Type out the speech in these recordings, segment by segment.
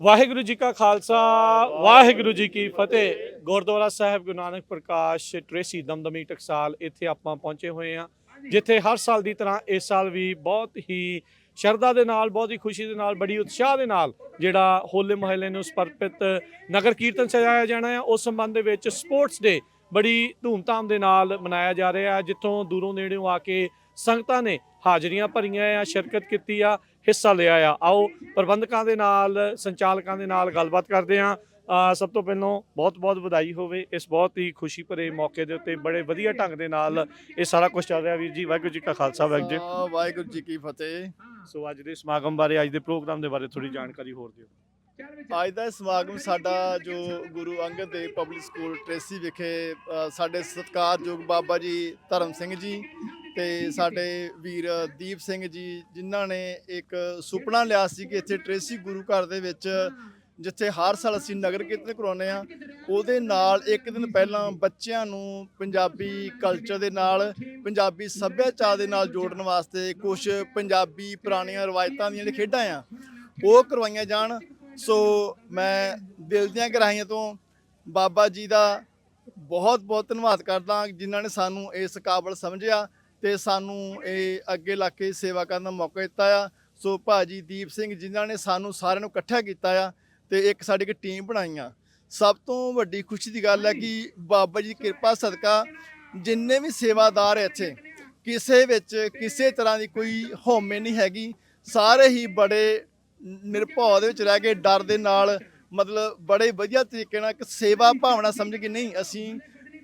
ਵਾਹਿਗੁਰੂ ਜੀ ਕਾ ਖਾਲਸਾ, ਵਾਹਿਗੁਰੂ ਜੀ ਕੀ ਫਤਿਹ। ਗੁਰਦੁਆਰਾ ਸਾਹਿਬ ਗੁਰੂ ਨਾਨਕ ਪ੍ਰਕਾਸ਼ ਟ੍ਰੇਸੀ ਦਮਦਮੀ ਟਕਸਾਲ ਇੱਥੇ ਆਪਾਂ ਪਹੁੰਚੇ ਹੋਏ ਹਾਂ, ਜਿੱਥੇ ਹਰ ਸਾਲ ਦੀ ਤਰ੍ਹਾਂ ਇਸ ਸਾਲ ਵੀ ਬਹੁਤ ਹੀ ਸ਼ਰਧਾ ਦੇ ਨਾਲ, ਬਹੁਤ ਹੀ ਖੁਸ਼ੀ ਦੇ ਨਾਲ, ਬੜੀ ਉਤਸ਼ਾਹ ਦੇ ਨਾਲ ਜਿਹੜਾ ਹੋਲੇ ਮਹੱਲੇ ਨੂੰ ਸਮਰਪਿਤ ਨਗਰ ਕੀਰਤਨ ਸਜਾਇਆ ਜਾਣਾ ਹੈ। ਉਸ ਸੰਬੰਧ ਦੇ ਵਿੱਚ ਸਪੋਰਟਸ ਡੇ ਬੜੀ ਧੂਮਧਾਮ ਦੇ ਨਾਲ ਮਨਾਇਆ ਜਾ ਰਿਹਾ ਹੈ, ਜਿੱਥੋਂ ਦੂਰੋਂ ਨੇੜਿਓਂ ਆ ਕੇ ਸੰਗਤਾਂ ਨੇ ਹਾਜ਼ਰੀਆਂ ਭਰੀਆਂ ਆ, ਸ਼ਿਰਕਤ ਕੀਤੀ ਆ। ਹਿੱਸਾ ਲਿਆ ਆ। ਆਓ ਪ੍ਰਬੰਧਕਾਂ ਦੇ ਨਾਲ ਸੰਚਾਲਕਾਂ ਦੇ ਨਾਲ ਗੱਲਬਾਤ ਕਰਦੇ ਆ ਸਭ ਤੋਂ ਪਹਿਲਾਂ ਬਹੁਤ ਬਹੁਤ ਵਧਾਈ ਹੋਵੇ। ਇਸ ਬਹੁਤ ਹੀ ਖੁਸ਼ੀ ਭਰੇ ਮੌਕੇ ਦੇ ਉੱਤੇ ਬੜੇ ਵਧੀਆ ਢੰਗ ਦੇ ਨਾਲ ਇਹ ਸਾਰਾ ਕੁਝ ਚੱਲ ਰਿਹਾ। ਵੀਰ ਜੀ ਵਾਹਿਗੁਰੂ ਜੀ ਕਾ ਖਾਲਸਾ ਵਾਹਿਗੁਰੂ ਜੀ ਵਾਹਿਗੁਰੂ ਜੀ ਕੀ ਫਤਿਹ। ਸੋ ਅੱਜ ਦੇ ਸਮਾਗਮ ਬਾਰੇ ਅੱਜ ਦੇ ਪ੍ਰੋਗਰਾਮ ਦੇ ਬਾਰੇ ਥੋੜੀ ਜਾਣਕਾਰੀ ਹੋਰ ਦਿਓ। ਅੱਜ ਦਾ ਸਮਾਗਮ ਸਾਡਾ ਜੋ Guru Angad Dev public school Tracy ਵਿਖੇ ਸਾਡੇ ਸਤਿਕਾਰਯੋਗ ਬਾਬਾ ਜੀ ਧਰਮ ਸਿੰਘ ਜੀ ਤੇ ਸਾਡੇ ਵੀਰ ਦੀਪ ਸਿੰਘ ਜੀ, ਜਿਨ੍ਹਾਂ ਨੇ ਇੱਕ ਸੁਪਨਾ ਲਿਆ ਸੀ ਕਿ ਇੱਥੇ ਟ੍ਰੇਸੀ ਗੁਰੂ ਘਰ ਦੇ ਵਿੱਚ ਜਿੱਥੇ ਹਰ ਸਾਲ ਅਸੀਂ ਨਗਰ ਕੀਰਤਨ ਕਰਾਉਂਦੇ ਆ ਉਹਦੇ ਨਾਲ ਇੱਕ ਦਿਨ ਪਹਿਲਾਂ ਬੱਚਿਆਂ ਨੂੰ ਪੰਜਾਬੀ ਕਲਚਰ ਦੇ ਨਾਲ, ਪੰਜਾਬੀ ਸੱਭਿਆਚਾਰ ਦੇ ਨਾਲ ਜੋੜਨ ਵਾਸਤੇ ਕੁਝ ਪੰਜਾਬੀ ਪੁਰਾਣੀਆਂ ਰਵਾਇਤਾਂ ਦੀਆਂ ਜਿਹੜੀਆਂ ਖੇਡਾਂ ਆ, ਉਹ ਕਰਵਾਈਆਂ ਜਾਣ। ਸੋ ਮੈਂ ਦਿਲ ਦੀਆਂ ਗਹਿਰਾਈਆਂ ਤੋਂ ਬਾਬਾ ਜੀ ਦਾ ਬਹੁਤ ਬਹੁਤ ਧੰਨਵਾਦ ਕਰਦਾ, ਜਿਨ੍ਹਾਂ ਨੇ ਸਾਨੂੰ ਇਸ ਕਾਬਲ ਸਮਝਿਆ। ਤੇ ਸਾਨੂੰ ਇਹ ਅੱਗੇ ਲਾ ਕੇ ਸੇਵਾ ਕਰਨ ਦਾ ਮੌਕਾ ਦਿੱਤਾ ਆ। ਸੋ ਭਾਜੀ ਦੀਪ ਸਿੰਘ ਜਿਨ੍ਹਾਂ ਨੇ ਸਾਨੂੰ ਸਾਰਿਆਂ ਨੂੰ ਇਕੱਠਾ ਕੀਤਾ ਆ ਤੇ ਇੱਕ ਸਾਡੀ ਇੱਕ ਟੀਮ ਬਣਾਈ ਆ। ਸਭ ਤੋਂ ਵੱਡੀ ਖੁਸ਼ੀ ਦੀ ਗੱਲ ਹੈ ਕਿ ਬਾਬਾ ਜੀ ਦੀ ਕਿਰਪਾ, ਸਦਕਾ ਜਿੰਨੇ ਵੀ ਸੇਵਾਦਾਰ ਇੱਥੇ, ਕਿਸੇ ਵਿੱਚ ਕਿਸੇ ਤਰ੍ਹਾਂ ਦੀ ਕੋਈ ਹਉਮੈ ਨਹੀਂ ਹੈਗੀ। ਸਾਰੇ ਹੀ ਬੜੇ ਨਿਰਭਉ ਦੇ ਵਿੱਚ ਰਹਿ ਕੇ ਡਰ ਦੇ ਨਾਲ ਮਤਲਬ ਬੜੇ ਵਧੀਆ ਤਰੀਕੇ ਨਾਲ ਇੱਕ ਸੇਵਾ ਭਾਵਨਾ ਸਮਝ ਕੇ ਨਹੀਂ, ਅਸੀਂ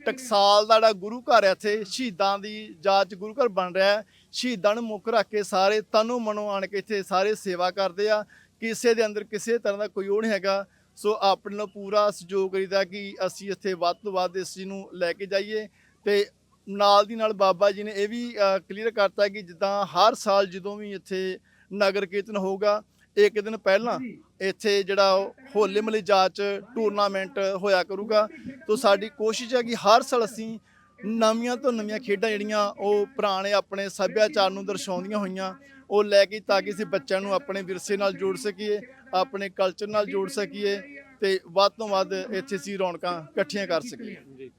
ਟਕਸਾਲ ਦਾ ਜਿਹੜਾ ਗੁਰੂ ਘਰ ਹੈ ਇੱਥੇ, ਸ਼ਹੀਦਾਂ ਦੀ ਯਾਦ 'ਚ ਗੁਰੂ ਘਰ ਬਣ ਰਿਹਾ ਹੈ। ਸ਼ਹੀਦਾਂ ਨੂੰ ਮੁੱਖ ਰੱਖ ਕੇ ਸਾਰੇ ਤਨੋਂ ਮਨੋਂ ਆਣ ਕੇ ਇੱਥੇ ਸਾਰੇ ਸੇਵਾ ਕਰਦੇ ਆ। ਕਿਸੇ ਦੇ ਅੰਦਰ ਕਿਸੇ ਤਰ੍ਹਾਂ ਦਾ ਕੋਈ ਉਹ ਨਹੀਂ ਹੈਗਾ। ਸੋ ਆਪਣੇ ਨੂੰ ਪੂਰਾ ਸਹਿਯੋਗ ਕਰੀਦਾ ਕਿ ਅਸੀਂ ਇੱਥੇ ਵੱਧ ਤੋਂ ਵੱਧ ਇਸ ਚੀਜ਼ ਨੂੰ ਲੈ ਕੇ ਜਾਈਏ। ਤੇ ਨਾਲ ਦੀ ਨਾਲ ਬਾਬਾ ਜੀ ਨੇ ਇਹ ਵੀ ਕਲੀਅਰ ਕਰਤਾ ਕਿ ਜਿੱਦਾਂ ਹਰ ਸਾਲ ਜਦੋਂ ਵੀ ਇੱਥੇ ਨਗਰ ਕੀਰਤਨ ਹੋਊਗਾ ਇੱਕ ਦਿਨ ਪਹਿਲਾਂ ਇੱਥੇ ਜਿਹੜਾ ਉਹ ਹੋਲੇ ਮਹੱਲੇ ਜਾਚ ਟੂਰਨਾਮੈਂਟ ਹੋਇਆ ਕਰੂਗਾ। ਤੋਂ ਸਾਡੀ ਕੋਸ਼ਿਸ਼ ਹੈ ਕਿ ਹਰ ਸਾਲ ਅਸੀਂ ਨਵੀਆਂ ਤੋਂ ਨਵੀਆਂ ਖੇਡਾਂ ਜਿਹੜੀਆਂ ਉਹ ਪੁਰਾਣੇ ਆਪਣੇ ਸੱਭਿਆਚਾਰ ਨੂੰ ਦਰਸਾਉਂਦੀਆਂ ਹੋਈਆਂ ਉਹ ਲੈ ਕੇ ਤਾਂ ਕਿ ਅਸੀਂ ਬੱਚਿਆਂ ਨੂੰ ਆਪਣੇ ਵਿਰਸੇ ਨਾਲ ਜੋੜ ਸਕੀਏ ਆਪਣੇ ਕਲਚਰ ਨਾਲ ਜੋੜ ਸਕੀਏ ਤੇ ਵੱਧ ਤੋਂ ਵੱਧ ਇੱਥੇ ਅਸੀਂ ਰੌਣਕਾਂ ਇਕੱਠੀਆਂ ਕਰ ਸਕੀਏ।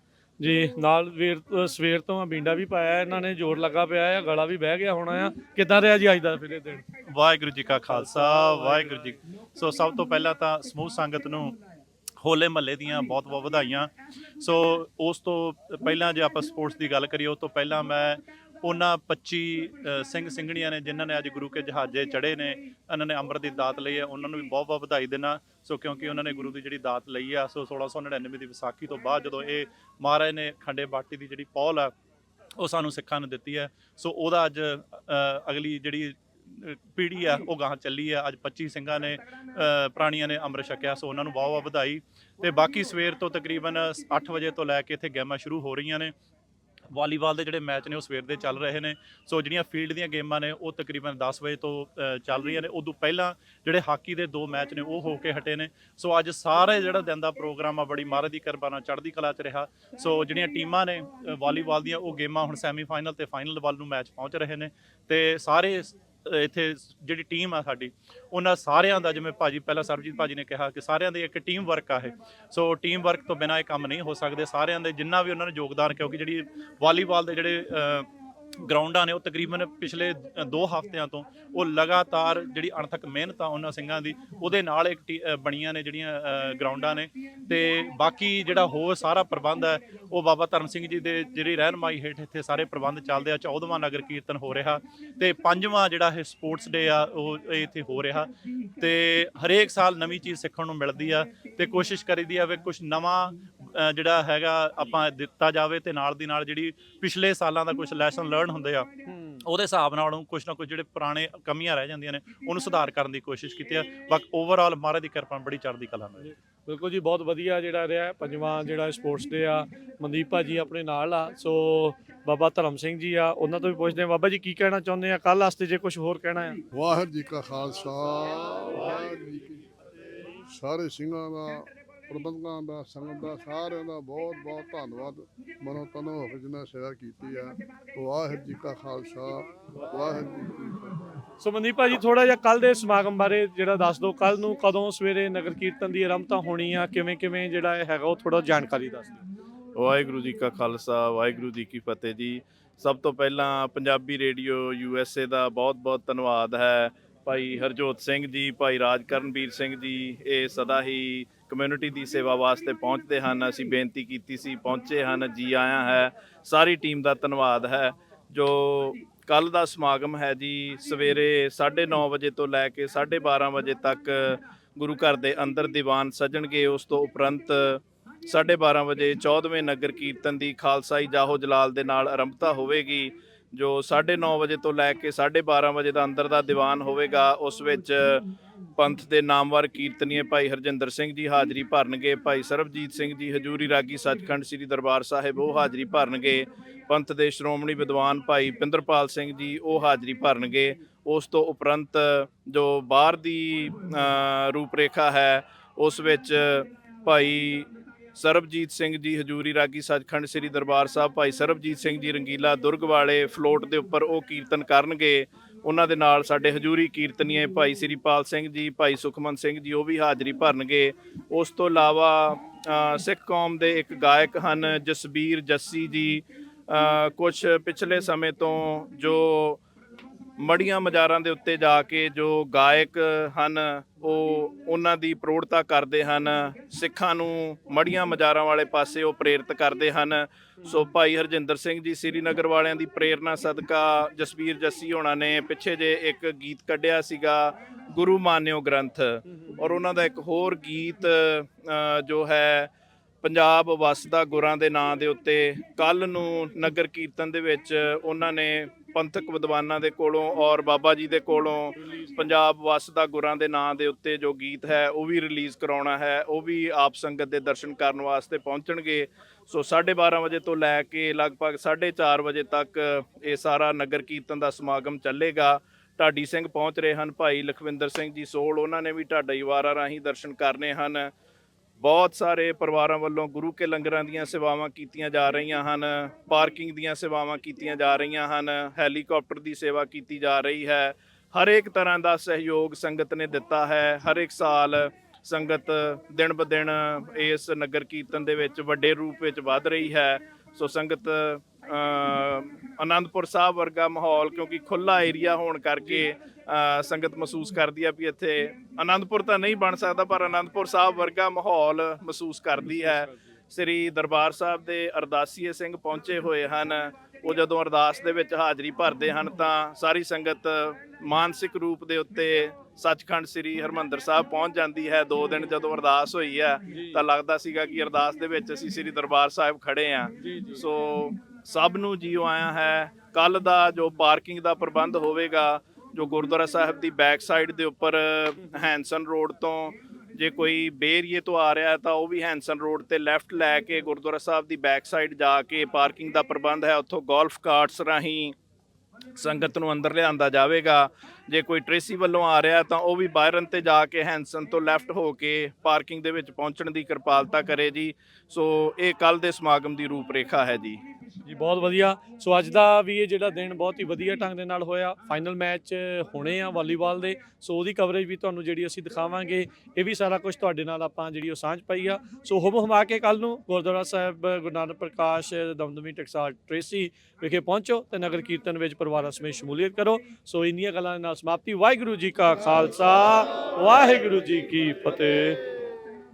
ਜੀ, ਨਾਲ ਵੀਰ ਸਵੇਰ ਤੋਂ ਬੀਂਡਾ ਵੀ ਪਾਇਆ, ਇਹਨਾਂ ਨੇ ਜ਼ੋਰ ਲੱਗਾ ਪਿਆ ਆ, ਗਲਾ ਵੀ ਬਹਿ ਗਿਆ ਹੋਣਾ ਆ। ਕਿੱਦਾਂ ਰਿਹਾ ਜੀ ਅੱਜ ਦਾ ਫਿਰ ਇਹ ਦਿਨ? ਵਾਹਿਗੁਰੂ ਜੀ ਕਾ ਖਾਲਸਾ, ਵਾਹਿਗੁਰੂ ਜੀ ਸੋ ਸਭ ਤੋਂ ਪਹਿਲਾਂ ਤਾਂ ਸਮੂਹ ਸੰਗਤ ਨੂੰ ਹੋਲੇ ਮਹੱਲੇ ਦੀਆਂ ਬਹੁਤ ਬਹੁਤ ਵਧਾਈਆਂ। ਸੋ ਉਸ ਤੋਂ ਪਹਿਲਾਂ ਜੇ ਆਪਾਂ ਸਪੋਰਟਸ ਦੀ ਗੱਲ ਕਰੀਏ, ਉਸ ਤੋਂ ਪਹਿਲਾਂ ਮੈਂ ਉਹਨਾਂ 25 ਸਿੰਘ ਸਿੰਘਣੀਆਂ ਨੇ ਜਿਨ੍ਹਾਂ ਨੇ ਅੱਜ ਗੁਰੂ ਕੇ ਜਹਾਜ਼ੇ ਚੜੇ ਨੇ, ਇਹਨਾਂ ਨੇ ਅੰਮ੍ਰਿਤ ਦੀ ਦਾਤ ਲਈ ਹੈ, ਉਹਨਾਂ ਨੂੰ ਵੀ ਬਹੁਤ ਬਹੁਤ ਵਧਾਈ ਦੇਣਾ ਸੋ ਕਿਉਂਕਿ ਉਹਨਾਂ ਨੇ ਗੁਰੂ ਦੀ ਜਿਹੜੀ ਦਾਤ ਲਈ ਆ, ਸੋ 1699 ਦੀ ਵਿਸਾਖੀ ਤੋਂ ਬਾਅਦ ਜਦੋਂ ਇਹ ਮਹਾਰਾਜ ਨੇ ਖੰਡੇ ਬਾਟੀ ਦੀ ਜਿਹੜੀ ਪੌਲ ਆ, ਉਹ ਸਾਨੂੰ ਸਿੱਖਾਂ ਨੂੰ ਦਿੱਤੀ ਹੈ। ਸੋ ਉਹਦਾ ਅੱਜ ਅਗਲੀ ਜਿਹੜੀ ਪੀੜੀ ਆ, ਉਹ ਗਾਂ ਚੱਲੀ ਆ। ਅੱਜ 25 ਸਿੰਘਾਂ ਨੇ ਪ੍ਰਾਣੀਆਂ ਨੇ ਅੰਮ੍ਰਿਤ ਛਕਿਆ, ਸੋ ਉਹਨਾਂ ਨੂੰ ਬਹੁਤ ਵਾਹ ਵਧਾਈ। ਤੇ ਬਾਕੀ ਸਵੇਰ ਤੋਂ ਤਕਰੀਬਨ 8 ਵਜੇ ਤੋਂ ਲੈ ਕੇ ਇੱਥੇ ਗੇਮਾਂ ਸ਼ੁਰੂ ਹੋ ਰਹੀਆਂ ਨੇ। ਵਾਲੀਬਾਲ ਦੇ ਜਿਹੜੇ ਮੈਚ ਨੇ ਉਹ ਸਵੇਰ ਦੇ ਚੱਲ ਰਹੇ ਨੇ। ਸੋ ਜਿਹੜੀਆਂ ਫੀਲਡ ਦੀਆਂ ਗੇਮਾਂ ਨੇ ਉਹ ਤਕਰੀਬਨ 10 ਵਜੇ ਤੋਂ ਅ, ਚੱਲ ਰਹੀਆਂ ਨੇ। ਉਦੋਂ ਪਹਿਲਾਂ ਜਿਹੜੇ ਹਾਕੀ ਦੇ ਦੋ ਮੈਚ ਨੇ ਉਹ ਹੋ ਕੇ ਹਟੇ ਨੇ। ਸੋ ਅੱਜ ਸਾਰੇ ਜਿਹੜਾ ਦਿਨ ਦਾ ਪ੍ਰੋਗਰਾਮ ਆ ਬੜੀ ਮਹਾਰਾਜ ਦੀ ਕਿਰਪਾ ਨਾਲ ਚੜ੍ਹਦੀ ਕਲਾ 'ਚ ਰਿਹਾ। ਸੋ ਜਿਹੜੀਆਂ ਟੀਮਾਂ ਨੇ ਅ, ਵਾਲੀਬਾਲ ਦੀਆਂ ਉਹ ਗੇਮਾਂ ਹੁਣ ਸੈਮੀਫਾਈਨਲ ਤੇ ਫਾਈਨਲ ਵੱਲ ਨੂੰ ਮੈਚ ਪਹੁੰਚ ਰਹੇ ਨੇ। ਤੇ ਸਾਰੇ ਇੱਥੇ ਜਿਹੜੀ ਟੀਮ ਆ ਸਾਡੀ, ਉਹਨਾਂ ਸਾਰਿਆਂ ਦਾ ਜਿਵੇਂ ਭਾਜੀ, ਪਹਿਲਾਂ ਸਰਬਜੀਤ ਭਾਜੀ ਨੇ ਕਿਹਾ ਕਿ ਸਾਰਿਆਂ ਦੀ ਇੱਕ ਟੀਮ ਵਰਕ ਆ ਇਹ। ਸੋ ਟੀਮ ਵਰਕ ਤੋਂ ਬਿਨਾਂ ਇਹ ਕੰਮ ਨਹੀਂ ਹੋ ਸਕਦੇ। ਸਾਰਿਆਂ ਦੇ ਜਿੰਨਾ ਵੀ ਉਹਨਾਂ ਨੇ ਯੋਗਦਾਨ, ਕਿਉਂਕਿ ਜਿਹੜੀ ਵਾਲੀਬਾਲ ਦੇ ਜਿਹੜੇ ਗਰਾਊਂਡਾਂ ਨੇ ਉਹ ਤਕਰੀਬਨ ਪਿਛਲੇ 2 ਹਫ਼ਤਿਆਂ ਤੋਂ ਉਹ ਲਗਾਤਾਰ ਜਿਹੜੀ ਅਣਥਕ ਮਿਹਨਤ ਆ ਉਹਨਾਂ ਸਿੰਘਾਂ ਦੀ, ਉਹਦੇ ਨਾਲ ਇੱਕ ਟੀ- ਬਣੀਆਂ ਨੇ ਜਿਹੜੀਆਂ ਗਰਾਊਂਡਾਂ ਨੇ ਤੇ ਬਾਕੀ ਜਿਹੜਾ ਹੋਰ ਸਾਰਾ ਪ੍ਰਬੰਧ ਹੈ, ਉਹ ਬਾਬਾ ਧਰਮ ਸਿੰਘ ਜੀ ਦੇ ਜਿਹੜੀ ਰਹਿਨਮਾਈ ਹੇਠ ਇੱਥੇ ਸਾਰੇ ਪ੍ਰਬੰਧ ਚੱਲਦੇ ਆ 14ਵਾਂ ਨਗਰ ਕੀਰਤਨ ਹੋ ਰਿਹਾ ਤੇ ਪੰਜਵਾਂ ਜਿਹੜਾ ਇਹ ਸਪੋਰਟਸ ਡੇ ਆ, ਉਹ ਇਹ ਇੱਥੇ ਹੋ ਰਿਹਾ ਤੇ ਹਰੇਕ ਸਾਲ ਨਵੀਂ ਚੀਜ਼ ਸਿੱਖਣ ਨੂੰ ਮਿਲਦੀ ਆ ਤੇ ਕੋਸ਼ਿਸ਼ ਕਰੀਦੀ ਆ ਵੀ ਕੁਝ ਨਵਾਂ ਜਿਹੜਾ ਹੈਗਾ ਆਪਾਂ ਦਿੱਤਾ ਜਾਵੇ ਤੇ ਨਾਲ ਦੀ ਨਾਲ ਜਿਹੜੀ ਪਿਛਲੇ ਸਾਲਾਂ ਦਾ ਕੁਝ ਲੈਸਨ ਲਰਨ ਹੁੰਦੇ ਆ ਉਹਦੇ ਹਿਸਾਬ ਨਾਲ ਉਹਨੂੰ ਕੁਝ ਨਾ ਕੁਝ ਜਿਹੜੇ ਪੁਰਾਣੇ ਕਮੀਆਂ ਰਹਿ ਜਾਂਦੀਆਂ ਨੇ ਉਹਨੂੰ ਸੁਧਾਰ ਕਰਨ ਦੀ ਕੋਸ਼ਿਸ਼ ਕੀਤੀ ਆ। ਬਾਕੀ ਓਵਰਆਲ ਮਹਾਰਾਜ ਦੀ ਕਿਰਪਾ ਬੜੀ ਚੜ੍ਹਦੀ ਕਲਾ ਨਾਲ। ਬਿਲਕੁਲ ਜੀ ਬਹੁਤ ਵਧੀਆ ਜਿਹੜਾ ਰਿਹਾ ਪੰਜਵਾਂ ਜਿਹੜਾ ਸਪੋਰਟਸ ਡੇ ਆ ਮਨਦੀਪ ਭਾਜੀ ਆਪਣੇ ਨਾਲ ਆ। ਸੋ ਬਾਬਾ ਧਰਮ ਸਿੰਘ ਜੀ ਆ ਉਹਨਾਂ ਤੋਂ ਵੀ ਪੁੱਛਦੇ ਆ ਬਾਬਾ ਜੀ ਕੀ ਕਹਿਣਾ ਚਾਹੁੰਦੇ ਆ? ਕੱਲ ਵਾਸਤੇ ਜੇ ਕੁਝ ਹੋਰ ਕਹਿਣਾ ਆ। ਵਾਹਿਗੁਰੂ ਜੀ ਕਾ ਖਾਲਸਾ ਵਾਹਿਗੁਰੂ ਜੀ ਕੀ ਫਤਿਹ। ਸਾਰੇ ਸਿੰਘਾਂ ਦਾ ਪ੍ਰਬੰਧਕਾਂ ਦਾ ਸੰਗਤ ਦਾ ਸਾਰਿਆਂ ਦਾ ਬਹੁਤ ਬਹੁਤ ਧੰਨਵਾਦ। ਮਨੋ ਤਨੋ ਹੋ ਕੇ ਜਿਨ੍ਹਾਂ ਸੇਵਾ ਕੀਤੀ ਆ। ਵਾਹਿਗੁਰੂ ਜੀ ਕਾ ਖਾਲਸਾ ਵਾਹਿਗੁਰੂ ਜੀ ਕੀ ਫਤਿਹ। ਸੋ ਮਨਦੀਪ ਭਾਜੀ ਥੋੜਾ ਜਿਹਾ ਕੱਲ ਦੇ ਸਮਾਗਮ ਬਾਰੇ ਜਿਹੜਾ ਦੱਸ ਦਿਓ। ਕੱਲ ਨੂੰ ਕਦੋਂ ਸਵੇਰੇ ਨਗਰ ਕੀਰਤਨ ਦੀ ਆਰੰਭਤਾ ਹੋਣੀ ਆ? ਕਿਵੇਂ ਕਿਵੇਂ ਜਿਹੜਾ ਇਹ ਹੈਗਾ ਉਹ ਥੋੜਾ ਜਾਣਕਾਰੀ ਦੱਸ ਦਿਓ। ਵਾਹਿਗੁਰੂ ਜੀ ਕਾ ਖਾਲਸਾ ਵਾਹਿਗੁਰੂ ਜੀ ਕੀ ਫਤਿਹ ਜੀ। ਸਭ ਤੋਂ ਪਹਿਲਾਂ ਪੰਜਾਬੀ ਰੇਡੀਓ ਯੂਐਸਏ ਦਾ ਬਹੁਤ-ਬਹੁਤ ਧੰਨਵਾਦ ਹੈ। ਭਾਈ ਹਰਜੋਤ ਸਿੰਘ ਜੀ ਭਾਈ ਰਾਜਕਰਨਵੀਰ ਸਿੰਘ ਜੀ ਇਹ ਸਦਾ ਹੀ ਕਮਿਊਨਿਟੀ ਦੀ ਸੇਵਾ ਵਾਸਤੇ ਪਹੁੰਚਦੇ ਹਨ। ਅਸੀਂ ਬੇਨਤੀ ਕੀਤੀ ਸੀ, ਪਹੁੰਚੇ ਹਨ, ਜੀ ਆਇਆ ਹੈ। ਸਾਰੀ ਟੀਮ ਦਾ ਧੰਨਵਾਦ ਹੈ। ਜੋ ਕੱਲ ਦਾ ਸਮਾਗਮ ਹੈ ਜੀ, ਸਵੇਰੇ 9:30 ਵਜੇ ਤੋਂ ਲੈ ਕੇ 12:30 ਵਜੇ ਤੱਕ ਗੁਰੂ ਘਰ ਦੇ ਅੰਦਰ ਦੀਵਾਨ ਸਜਣਗੇ। ਉਸ ਤੋਂ ਉਪਰੰਤ 12:30 ਵਜੇ 14ਵੇਂ ਨਗਰ ਕੀਰਤਨ ਦੀ ਖਾਲਸਾਈ ਜਾਹੋ ਜਲਾਲ ਦੇ ਨਾਲ ਆਰੰਭਤਾ ਹੋਵੇਗੀ। ਜੋ 9:30 ਵਜੇ ਤੋਂ ਲੈ ਕੇ 12:30 ਵਜੇ ਦਾ ਅੰਦਰ ਦਾ ਦੀਵਾਨ ਹੋਵੇਗਾ ਉਸ ਵਿੱਚ ਪੰਥ ਦੇ ਨਾਮਵਰ ਕੀਰਤਨੀਏ ਭਾਈ ਹਰਜਿੰਦਰ ਸਿੰਘ ਜੀ ਹਾਜ਼ਰੀ ਭਰਨਗੇ ਭਾਈ ਸਰਬਜੀਤ ਸਿੰਘ ਜੀ ਹਜੂਰੀ ਰਾਗੀ ਸੱਚਖੰਡ ਸ੍ਰੀ ਦਰਬਾਰ ਸਾਹਿਬ ਉਹ ਹਾਜ਼ਰੀ ਭਰਨਗੇ ਪੰਥ ਦੇ ਸ਼੍ਰੋਮਣੀ ਵਿਦਵਾਨ ਭਾਈ ਪਿੰਦਰਪਾਲ ਸਿੰਘ ਜੀ ਉਹ ਹਾਜ਼ਰੀ ਭਰਨਗੇ ਉਸ ਤੋਂ ਉਪਰੰਤ ਜੋ ਬਾਹਰ ਦੀ ਅ, ਰੂਪਰੇਖਾ ਹੈ ਉਸ ਵਿੱਚ ਭਾਈ ਸਰਬਜੀਤ ਸਿੰਘ ਜੀ ਹਜੂਰੀ ਰਾਗੀ ਸੱਚਖੰਡ ਸ੍ਰੀ ਦਰਬਾਰ ਸਾਹਿਬ। ਭਾਈ ਸਰਬਜੀਤ ਸਿੰਘ ਜੀ ਰੰਗੀਲਾ ਦੁਰਗ ਵਾਲੇ ਫਲੋਟ ਦੇ ਉੱਪਰ ਉਹ ਕੀਰਤਨ ਕਰਨਗੇ। ਉਹਨਾਂ ਦੇ ਨਾਲ ਸਾਡੇ ਹਜੂਰੀ ਕੀਰਤਨੀਏ ਭਾਈ ਸ੍ਰੀਪਾਲ ਸਿੰਘ ਜੀ, ਭਾਈ ਸੁਖਮਨ ਸਿੰਘ ਜੀ, ਉਹ ਵੀ ਹਾਜ਼ਰੀ ਭਰਨਗੇ। ਉਸ ਤੋਂ ਇਲਾਵਾ ਸਿੱਖ ਕੌਮ ਦੇ ਇੱਕ ਗਾਇਕ ਹਨ ਜਸਬੀਰ ਜੱਸੀ ਜੀ। ਕੁਝ ਪਿਛਲੇ ਸਮੇਂ ਤੋਂ ਜੋ ਮੜੀਆਂ ਮਜ਼ਾਰਾਂ ਦੇ ਉੱਤੇ ਜਾ ਕੇ ਜੋ ਗਾਇਕ ਹਨ, ਉਹ ਉਹਨਾਂ ਦੀ ਪ੍ਰੋੜਤਾ ਕਰਦੇ ਹਨ, ਸਿੱਖਾਂ ਨੂੰ ਮੜੀਆਂ ਮਜ਼ਾਰਾਂ ਵਾਲੇ ਪਾਸੇ ਉਹ ਪ੍ਰੇਰਿਤ ਕਰਦੇ ਹਨ। ਸੋ ਭਾਈ ਹਰਜਿੰਦਰ ਸਿੰਘ ਜੀ, ਸ੍ਰੀਨਗਰ ਵਾਲਿਆਂ ਦੀ ਪ੍ਰੇਰਣਾ ਸਦਕਾ ਜਸਵੀਰ ਜੱਸੀ ਹੋਣਾ ਨੇ ਪਿੱਛੇ ਜੇ ਇੱਕ ਗੀਤ ਕੱਢਿਆ ਸੀਗਾ, ਗੁਰੂ ਮਾਨਿਓ ਗ੍ਰੰਥ। ਔਰ ਉਹਨਾਂ ਦਾ ਇੱਕ ਹੋਰ ਗੀਤ ਜੋ ਹੈ ਪੰਜਾਬ ਵਸਦਾ ਗੁਰਾਂ ਦੇ ਨਾਂ ਦੇ ਉੱਤੇ ਕੱਲ ਨੂੰ ਨਗਰ ਕੀਰਤਨ ਦੇ ਵਿੱਚ ਉਹਨਾਂ ਨੇ ਪੰਥਕ ਵਿਦਵਾਨਾਂ ਦੇ ਕੋਲੋਂ ਔਰ ਬਾਬਾ ਜੀ ਦੇ ਕੋਲੋਂ ਪੰਜਾਬ ਵਸਦਾ ਗੁਰਾਂ ਦੇ ਨਾਂ ਦੇ ਉੱਤੇ ਜੋ ਗੀਤ ਹੈ ਉਹ ਵੀ ਰਿਲੀਜ਼ ਕਰਾਉਣਾ ਹੈ, ਉਹ ਵੀ ਆਪ ਸੰਗਤ ਦੇ ਦਰਸ਼ਨ ਕਰਨ ਵਾਸਤੇ ਪਹੁੰਚਣਗੇ। ਸੋ 12:30 ਵਜੇ ਤੋਂ ਲੈ ਕੇ ਲਗਭਗ 4:30 ਵਜੇ ਤੱਕ ਇਹ ਸਾਰਾ ਨਗਰ ਕੀਰਤਨ ਦਾ ਸਮਾਗਮ ਚੱਲੇਗਾ। ਢਾਡੀ ਸਿੰਘ ਪਹੁੰਚ ਰਹੇ ਹਨ, ਭਾਈ ਲਖਵਿੰਦਰ ਸਿੰਘ ਜੀ ਸੋਲ ਉਹਨਾਂ ਨੇ ਵੀ ਢਾਡਾ ਵਾਰਾਂ ਰਾਹੀਂ ਦਰਸ਼ਨ ਕਰਨੇ ਹਨ। ਬਹੁਤ ਸਾਰੇ ਪਰਿਵਾਰਾਂ ਵੱਲੋਂ ਗੁਰੂ ਕੇ ਲੰਗਰਾਂ ਦੀਆਂ ਸੇਵਾਵਾਂ ਕੀਤੀਆਂ ਜਾ ਰਹੀਆਂ ਹਨ, ਪਾਰਕਿੰਗ ਦੀਆਂ ਸੇਵਾਵਾਂ ਕੀਤੀਆਂ ਜਾ ਰਹੀਆਂ ਹਨ, ਹੈਲੀਕਾਪਟਰ ਦੀ ਸੇਵਾ ਕੀਤੀ ਜਾ ਰਹੀ ਹੈ, ਹਰੇਕ ਤਰ੍ਹਾਂ ਦਾ ਸਹਿਯੋਗ ਸੰਗਤ ਨੇ ਦਿੱਤਾ ਹੈ ਹਰ ਇੱਕ ਸਾਲ ਸੰਗਤ ਦਿਨ ਬ ਦਿਨ ਇਸ ਨਗਰ ਕੀਰਤਨ ਦੇ ਵਿੱਚ ਵੱਡੇ ਰੂਪ ਵਿੱਚ ਵੱਧ ਰਹੀ ਹੈ, ਸੋ ਸੰਗਤ ਆਨੰਦਪੁਰ ਸਾਹਿਬ ਵਰਗਾ ਮਾਹੌਲ ਕਿਉਂਕਿ ਖੁੱਲਾ ਏਰੀਆ ਹੋਣ ਕਰਕੇ ਸੰਗਤ ਮਹਿਸੂਸ ਕਰਦੀ ਆ ਵੀ ਇੱਥੇ ਆਨੰਦਪੁਰ ਤਾਂ ਨਹੀਂ ਬਣ ਸਕਦਾ ਪਰ ਆਨੰਦਪੁਰ ਸਾਹਿਬ ਵਰਗਾ ਮਾਹੌਲ ਮਹਿਸੂਸ ਕਰਦੀ ਹੈ। ਸ੍ਰੀ ਦਰਬਾਰ ਸਾਹਿਬ ਦੇ ਅਰਦਾਸੀਏ ਸਿੰਘ ਪਹੁੰਚੇ ਹੋਏ ਹਨ। ਉਹ ਜਦੋਂ ਅਰਦਾਸ ਦੇ ਵਿੱਚ ਹਾਜ਼ਰੀ ਭਰਦੇ ਹਨ ਤਾਂ ਸਾਰੀ ਸੰਗਤ ਮਾਨਸਿਕ ਰੂਪ ਦੇ ਉੱਤੇ ਸੱਚਖੰਡ ਸ੍ਰੀ ਹਰਮੰਦਰ ਸਾਹਿਬ ਪਹੁੰਚ ਜਾਂਦੀ ਹੈ। ਦੋ ਦਿਨ ਜਦੋਂ ਅਰਦਾਸ ਹੋਈ ਹੈ ਤਾਂ ਲੱਗਦਾ ਸੀਗਾ ਕਿ ਅਰਦਾਸ ਦੇ ਵਿੱਚ ਅਸੀਂ ਸ੍ਰੀ ਦਰਬਾਰ ਸਾਹਿਬ ਖੜੇ ਆ ਸੋ ਸਭ ਨੂੰ ਜੀਓ ਆਇਆ ਹੈ। ਕੱਲ ਦਾ ਜੋ ਪਾਰਕਿੰਗ ਦਾ ਪ੍ਰਬੰਧ ਹੋਵੇਗਾ, ਜੋ ਗੁਰਦੁਆਰਾ ਸਾਹਿਬ ਦੀ ਬੈਕ ਸਾਈਡ ਦੇ ਉੱਪਰ ਹੈਂਸਨ ਰੋਡ ਤੋਂ ਜੇ ਕੋਈ ਬੇਰੀਏ ਤੋਂ ਆ ਰਿਹਾ ਤਾਂ ਉਹ ਵੀ ਹੈਂਸਨ ਰੋਡ ਤੇ ਲੈਫਟ ਲੈ ਕੇ ਗੁਰਦੁਆਰਾ ਸਾਹਿਬ ਦੀ ਬੈਕ ਸਾਈਡ ਜਾ ਕੇ ਪਾਰਕਿੰਗ ਦਾ ਪ੍ਰਬੰਧ ਹੈ। ਉੱਥੋਂ ਗੋਲਫ ਕਾਰਟਸ ਰਾਹੀਂ ਸੰਗਤ ਨੂੰ ਅੰਦਰ ਲਿਆਂਦਾ ਜਾਵੇਗਾ। ਜੇ ਕੋਈ ਟ੍ਰੇਸੀ ਵੱਲੋਂ ਆ ਰਿਹਾ ਤਾਂ ਉਹ ਵੀ ਬਾਇਰਨ ਤੇ ਜਾ ਕੇ ਹੈਂਸਨ ਤੋਂ ਲੈਫਟ ਹੋ ਕੇ ਪਾਰਕਿੰਗ ਦੇ ਵਿੱਚ ਪਹੁੰਚਣ ਦੀ ਕਿਰਪਾਲਤਾ ਕਰੇ ਜੀ। ਸੋ ਇਹ ਕੱਲ ਦੇ ਸਮਾਗਮ ਦੀ ਰੂਪਰੇਖਾ ਹੈ ਜੀ। ਜੀ, ਬਹੁਤ ਵਧੀਆ। ਸੋ ਅੱਜ ਦਾ ਵੀ ਇਹ ਜਿਹੜਾ ਦਿਨ ਬਹੁਤ ਹੀ ਵਧੀਆ ਢੰਗ ਦੇ ਨਾਲ ਹੋਇਆ। ਫਾਈਨਲ ਮੈਚ ਹੋਣੇ ਆ ਵਾਲੀਬਾਲ ਦੇ। ਸੋ ਉਹਦੀ ਕਵਰੇਜ ਵੀ ਤੁਹਾਨੂੰ ਜਿਹੜੀ ਅਸੀਂ ਦਿਖਾਵਾਂਗੇ, ਇਹ ਵੀ ਸਾਰਾ ਕੁਝ ਤੁਹਾਡੇ ਨਾਲ ਆਪਾਂ ਜਿਹੜੀ ਉਹ ਸਾਂਝ ਪਾਈ ਆ। ਸੋ ਹੁਮ ਹੁਮਾ ਕੇ ਕੱਲ ਨੂੰ ਗੁਰਦੁਆਰਾ ਸਾਹਿਬ, ਗੁਰੂ ਨਾਨਕ ਪ੍ਰਕਾਸ਼, ਦਮਦਮੀ ਟਕਸਾਲ ਟ੍ਰੇਸੀ ਵਿਖੇ ਪਹੁੰਚੋ ਤੇ ਨਗਰ ਕੀਰਤਨ ਵਿੱਚ ਪਰਿਵਾਰਾਂ ਸਮੇਤ ਸ਼ਮੂਲੀਅਤ ਕਰੋ। ਸੋ ਇੰਨੀਆਂ ਗੱਲਾਂ ਦੇ ਨਾਲ ਸਮਾਪਤੀ। ਵਾਹਿਗੁਰੂ ਜੀ ਕਾ ਖਾਲਸਾ, ਵਾਹਿਗੁਰੂ ਜੀ ਕੀ ਫਤਿਹ।